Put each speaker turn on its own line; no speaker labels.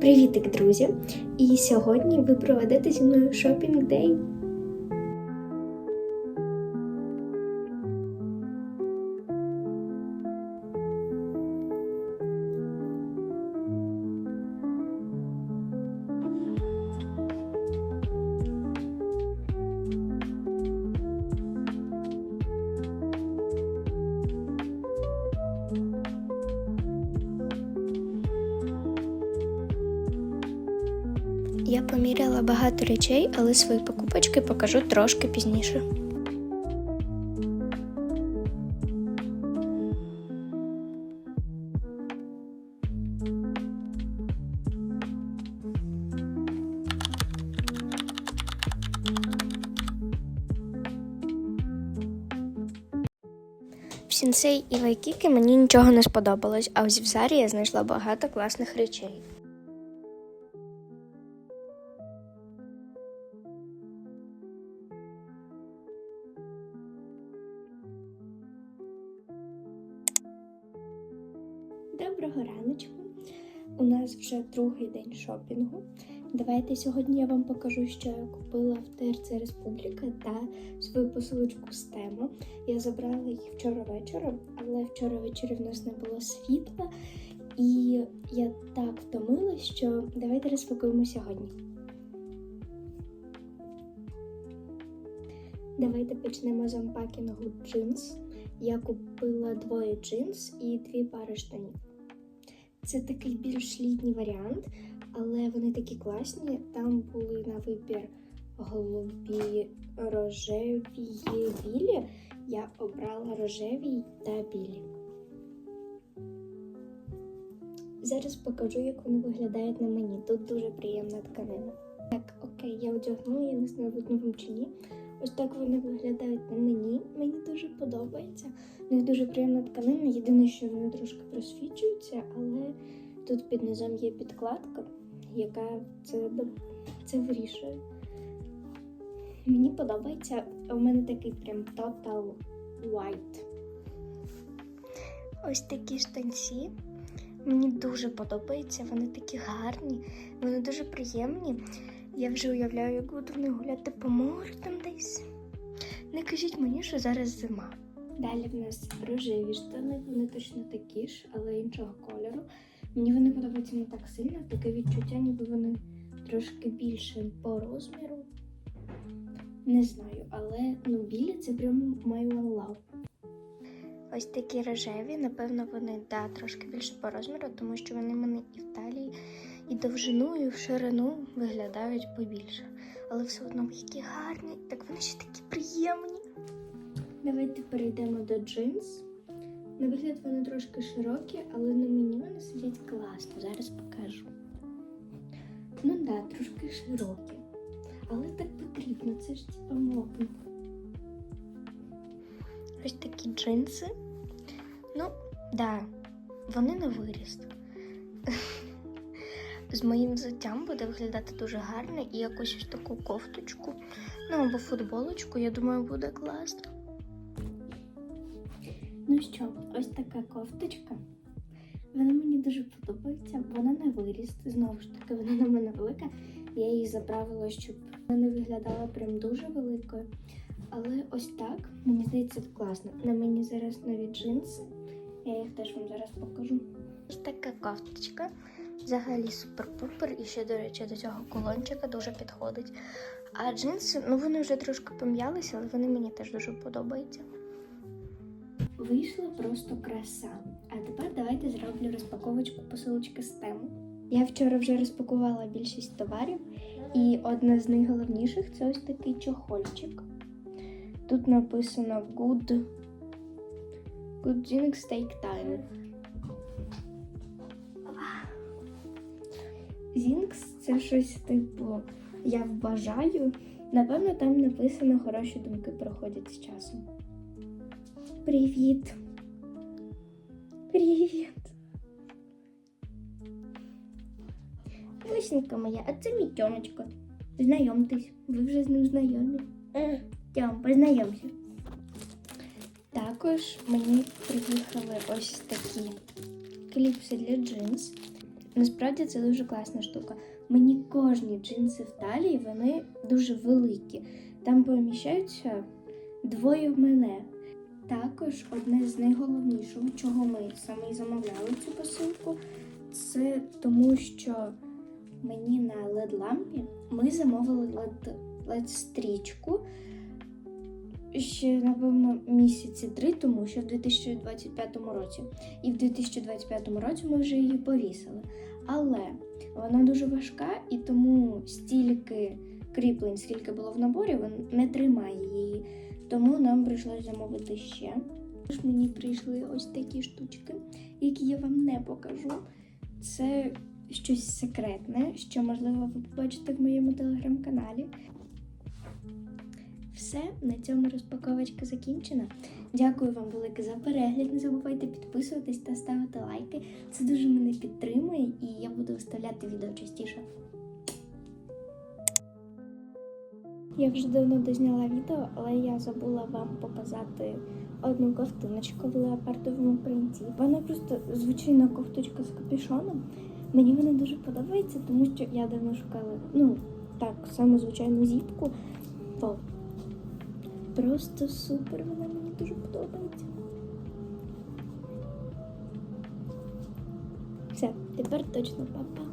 Привітик, друзі! І сьогодні ви проведете зі мною шопінг Я поміряла багато речей, але свої покупочки покажу трошки пізніше. В і Вайкіки мені нічого не сподобалось, а в Зарі я знайшла багато класних речей. Доброго раночку. У нас вже другий день шопінгу. Давайте сьогодні я вам покажу, що я купила в ТРЦ Республіка та свою посилочку з тему. Я забрала їх вчора вечором, але вчора ввечері в нас не було світла, і я так втомилась, що давайте розпакуємо сьогодні. Давайте почнемо з анпакінгу джинс. Я купила двоє джинс і дві пари штанів. Це такий більш літній варіант, але вони такі класні. Там були на вибір голубі, рожеві, білі. Я обрала рожеві та білі. Зараз покажу, як вони виглядають на мені. Тут дуже приємна тканина. Так, окей, я одягнула, я не знаю, видно вам чи ні. Ось так вони виглядають на мені. Мені дуже подобається. У них дуже приємна тканина. Єдине, що вони трошки просвічуються, але тут під низом є підкладка, яка це, це вирішує. Мені подобається. У мене такий прям total white. Ось такі штанці. Мені дуже подобаються, вони такі гарні, вони дуже приємні. Я вже уявляю, як буду в них гуляти по морю там десь. Не кажіть мені, що зараз зима. Далі в нас рожеві штани, вони точно такі ж, але іншого кольору. Мені вони подобаються не так сильно, таке відчуття, ніби вони трошки більше по розміру. Не знаю, але ну, білі це прям маю лав. Ось такі рожеві, напевно, вони да, трошки більше по розміру, тому що вони в мене і в талії, довжину, і в ширину виглядають побільше. Але все одно які гарні, так вони ще такі приємні. Давайте перейдемо до джинс. На вигляд вони трошки широкі, але на мені вони сидять класно. Зараз покажу. Ну так, да, трошки широкі. Але так потрібно, це ж типа модно. Ось такі джинси. Ну, да, вони на виріст. З моїм взуттям буде виглядати дуже гарно і якусь ось таку кофточку, ну або футболочку, я думаю, буде класно. Ну що, ось така кофточка. Вона мені дуже подобається, вона на виріст. Знову ж таки, вона на мене велика. Я її заправила, щоб вона не виглядала прям дуже великою. Але ось так, мені здається, класно. На мені зараз нові джинси. Я їх теж вам зараз покажу. Ось така кофточка. Взагалі супер-пупер. І ще, до речі, до цього колончика дуже підходить. А джинси, ну вони вже трошки пом'ялися, але вони мені теж дуже подобаються. Вийшла просто краса. А тепер давайте зроблю розпаковочку посилочки з тему. Я вчора вже розпакувала більшість товарів, і одна з найголовніших це ось такий чохольчик. Тут написано Good Good Zinc Steak Time. Зінкс це щось типу Я вважаю. Напевно, там написано хороші думки проходять з часом. Привіт. Привіт. Лисенька моя, а це мій Тьомочка. Знайомтесь, ви вже з ним знайомі. Тьом, познайомся. Також мені приїхали ось такі кліпси для джинс. Насправді це дуже класна штука. Мені кожні джинси в талії, вони дуже великі. Там поміщаються двоє в мене. Також одне з найголовнішого, чого ми саме і замовляли цю посилку, це тому, що мені на led лампі ми замовили LED, LED ще, напевно, місяці три тому, що в 2025 році. І в 2025 році ми вже її повісили. Але вона дуже важка і тому стільки кріплень, скільки було в наборі, він не тримає її. Тому нам прийшлось замовити ще. Тож мені прийшли ось такі штучки, які я вам не покажу. Це щось секретне, що можливо ви побачите в моєму телеграм-каналі. Все, на цьому розпаковочка закінчена. Дякую вам велике за перегляд. Не забувайте підписуватись та ставити лайки. Це дуже мене підтримує і я буду виставляти відео частіше. Я вже давно дозняла відео, але я забула вам показати одну ковтиночку в леопардовому принті. Вона просто звичайна кофточка з капюшоном. Мені вона дуже подобається, тому що я давно шукала, ну, так, саму звичайну зіпку. То просто супер, вона мені дуже подобається. Все, тепер точно папа.